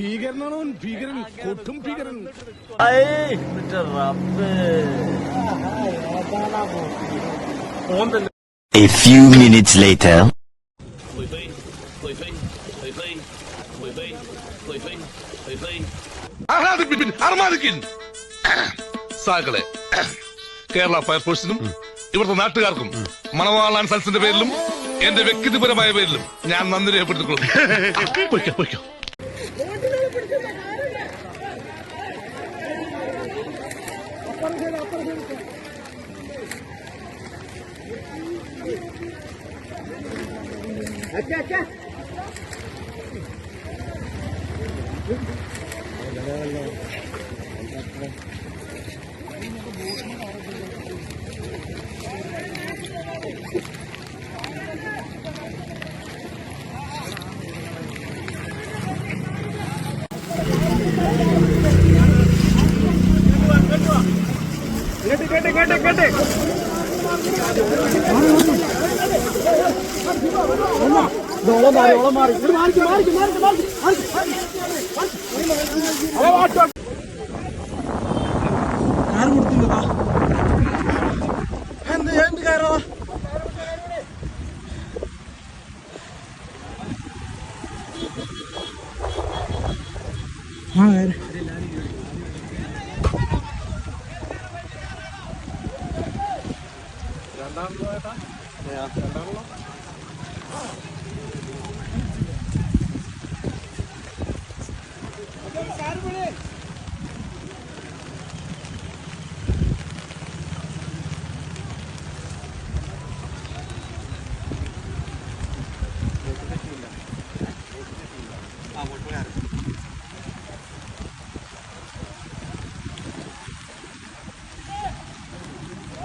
ഭീകരനാണോ ഭീകരൻ? കൊട്ടും ഭീകരൻ. A few minutes later. സാകളെ Kerala ഫയർഫോഴ്സിനും ഇവിടുത്തെ നാട്ടുകാർക്കും മണവാളാൻ സൽസിന്റെ പേരിലും എന്റെ വ്യക്തിപരമായ പേരിലും ഞാൻ നന്ദി രേഖപ്പെടുത്തിക്കൊള്ളുന്നു. अच्छा अच्छा Allah Allah கேட்டு கேட்டு கேட்டு. யார் கொடுத்தீங்களா எந்த ஏண்டு காரா हाँ यार പൊയ്ക്കോ പൊയ്ക്കോ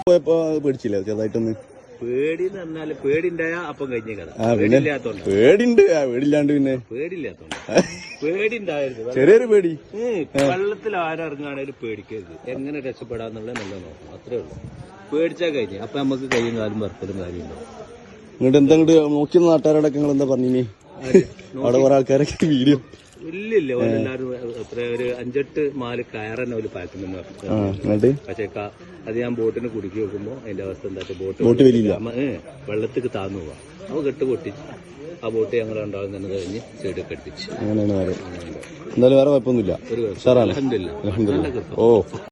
പോയപ്പോ പേടിച്ചില്ല? ചെറുതായിട്ടൊന്ന് പേടി എന്ന് പറഞ്ഞാൽ പേടിണ്ടായ അപ്പം കഴിഞ്ഞ കഥ പേടില്ലാത്തോണ്ട്. പേടിണ്ട്. ആ പേടില്ലാണ്ട് പിന്നെ പേടില്ലാത്തോണ്ട്. പേടിണ്ടായിരുന്നു ചെറിയൊരു പേടി. വെള്ളത്തിൽ ആരിറങ്ങുകയാണെങ്കിലും പേടിക്കരുത്. എങ്ങനെ രക്ഷപ്പെടാന്നുള്ളത് നല്ല നോക്കണം. അത്രേ ഉള്ളൂ. പേടിച്ചാ കഴിഞ്ഞു. അപ്പൊ നമുക്ക് കയ്യും കാലും വറുക്കലും കാര്യമുണ്ടോ ഇങ്ങോട്ട് എന്താ ഇങ്ങോട്ട് നോക്കിയ നാട്ടുകാരോടൊക്കെ നിങ്ങൾ എന്താ പറഞ്ഞിനി അവിടെ കുറെ ആൾക്കാരൊക്കെ വീഡിയോ. ഇല്ലില്ല ഓരെല്ലാരും എത്ര ഒരു അഞ്ചെട്ട് മാൽ കയറന്നെ ഒരു പാക്കുമെന്ന് ആ എന്നിട്ട്? പക്ഷേ അത് ഞാൻ ബോട്ടിന് കുടുക്കി വെക്കുമ്പോ അതിന്റെ അവസ്ഥ എന്താ ബോട്ട് ബോട്ട് വെള്ളത്തേക്ക് താന്നു പോവാ. അപ്പൊ കെട്ട് പൊട്ടിച്ച് ആ ബോട്ട് ഞങ്ങൾ ഉണ്ടാവും തന്നെ കഴിഞ്ഞ് സൈഡൊക്കെ കെട്ടിച്ച് അങ്ങനെയാണ് എന്തായാലും വേറെ കുഴപ്പമൊന്നുമില്ല. ഓ.